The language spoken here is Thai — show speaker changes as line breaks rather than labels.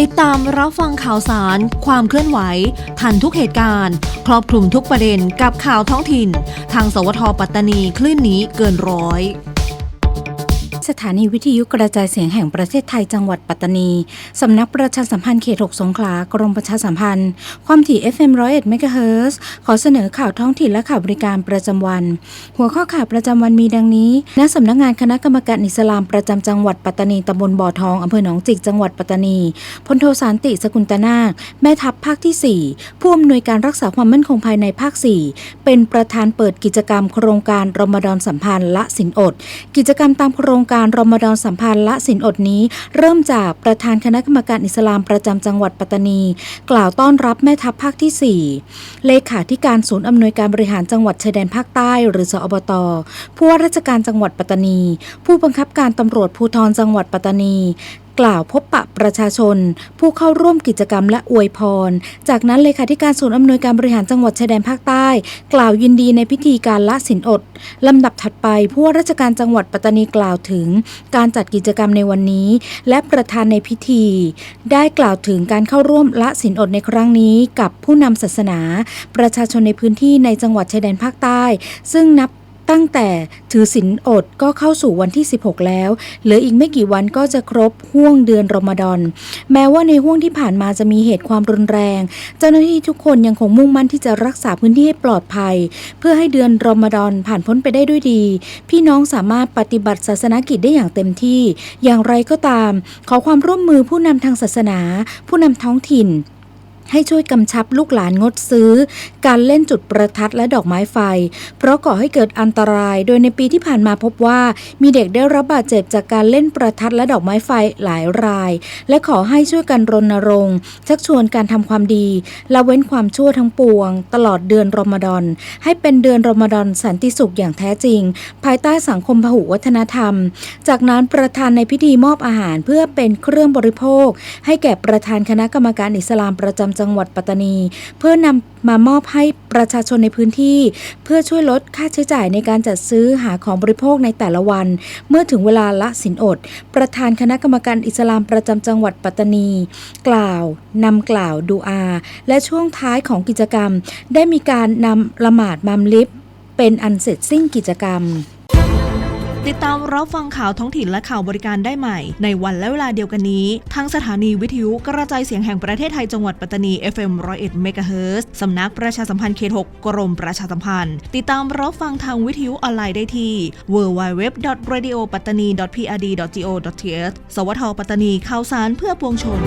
ติดตามรับฟังข่าวสาร ความเคลื่อนไหว ทันทุกเหตุการณ์ ครอบคลุมทุกประเด็นกับข่าวท้องถิ่น ทางสวทปัตตานีคลื่นนี้เกินร้อย
สถานีวิทยุกระจายเสียงแห่งประเทศไทยจังหวัดปัตตานี สำนักประชาสัมพันธ์เขต 6 สงขลากรมประชาสัมพันธ์ ความถี่ FM 101เมกะเฮิร์ขอเสนอข่าวท้องถิ่นและข่าวบริการประจำวัน หัวข้อข่าวประจำวันมีดังนี้ณสำนักงานคณะกรรมการอิสลามประจำจังหวัดปัตตานีตำบลบ่อทองอำเภอหนองจิกจังหวัดปัตตานีพลโทสารติสกุลตนาคแม่ทัพภาคที่ 4 ผู้อำนวยการรักษาความมั่นคงภายในภาค 4 เป็นประธานเปิดกิจกรรมโครงการรมฎอนสัมพันธ์ละสินอด กิจกรรมตามโครงการการรอมฎอนสัมพันธ์ละสินอดนี้ เริ่มจากประธานคณะกรรมการอิสลามประจำจังหวัดปัตตานี กล่าวต้อนรับแม่ทัพภาคที่ 4 เลขาธิการศูนย์อำนวยการบริหารจังหวัดชายแดนภาคใต้ หรือสอบตผู้ว่าราชการจังหวัดปัตตานี ผู้บังคับการตำรวจภูธรจังหวัดปัตตานี กล่าวพบปะประชาชน ผู้เข้าร่วมกิจกรรมและอวยพร จากนั้นเลขาธิการศูนย์อำนวยการบริหารจังหวัดชายแดนภาคใต้ กล่าวยินดีในพิธีการละสินอด ลำดับถัดไปผู้ว่าราชการจังหวัดปัตตานีกล่าวถึง การจัดกิจกรรมในวันนี้ และประธานในพิธี ได้กล่าวถึงการเข้าร่วมละสินอดในครั้งนี้กับผู้นำศาสนา ประชาชนในพื้นที่ในจังหวัดชายแดนภาคใต้ ซึ่งนับ ตั้งแต่ถือศีลอดก็เข้าสู่วันที่ 16 แล้ว เหลืออีกไม่กี่วันก็จะครบห่วงเดือนรอมฎอน แม้ว่าในห่วงที่ผ่านมาจะมีเหตุความรุนแรง เจ้าหน้าที่ทุกคนยังคงมุ่งมั่นที่จะรักษาพื้นที่ให้ปลอดภัย เพื่อให้เดือนรอมฎอนผ่านพ้นไปได้ด้วยดี พี่น้องสามารถปฏิบัติศาสนกิจได้อย่างเต็มที่ อย่างไรก็ตาม ขอความร่วมมือผู้นำทางศาสนา ผู้นำท้องถิ่น ให้ช่วยกำชับลูกหลานงดซื้อ การเล่นจุดประทัดและดอกไม้ไฟ เพราะก่อให้เกิดอันตราย โดยในปีที่ผ่านมาพบว่า มีเด็กได้รับบาดเจ็บจากการเล่นประทัดและดอกไม้ไฟหลายราย และขอให้ช่วยกันรณรงค์ชักชวนการทำความดีละเว้นความชั่วทั้งปวง ตลอดเดือนรอมฎอนให้เป็นเดือนรอมฎอนสันติสุขอย่างแท้จริง ภายใต้สังคมพหุวัฒนธรรม จากนั้นประธานในพิธีมอบอาหารเพื่อเป็นเครื่องบริโภค ให้แก่ประธานคณะกรรมการอิสลามประจำจังหวัดปัตตานี เพื่อนำมามอบให้ประชาชนในพื้นที่ เพื่อช่วยลดค่าใช้จ่ายในการจัดซื้อหาของบริโภคในแต่ละวัน เมื่อถึงเวลาละสินอด ประธานคณะกรรมการอิสลามประจำจังหวัดปัตตานี กล่าวนำกล่าวดูอา และช่วงท้ายของกิจกรรม ได้มีการนำละหมาดมัมลิฟเป็นอันเสร็จสิ้นกิจกรรม
ติดตามรับฟังข่าวท้องถิ่นและข่าวบริการได้ใหม่ ในวันและเวลาเดียวกันนี้ ทางสถานีวิทยุกระจายเสียงแห่งประเทศไทยจังหวัดปัตตานี FM 101 MHz สำนักประชาสัมพันธ์เขต6กรมประชาสัมพันธ์ ติดตามรับฟังทางวิทยุออนไลน์ได้ที่ www.radiopattani.prd.go.th สวทปัตตานีข่าวสารเพื่อปวงชน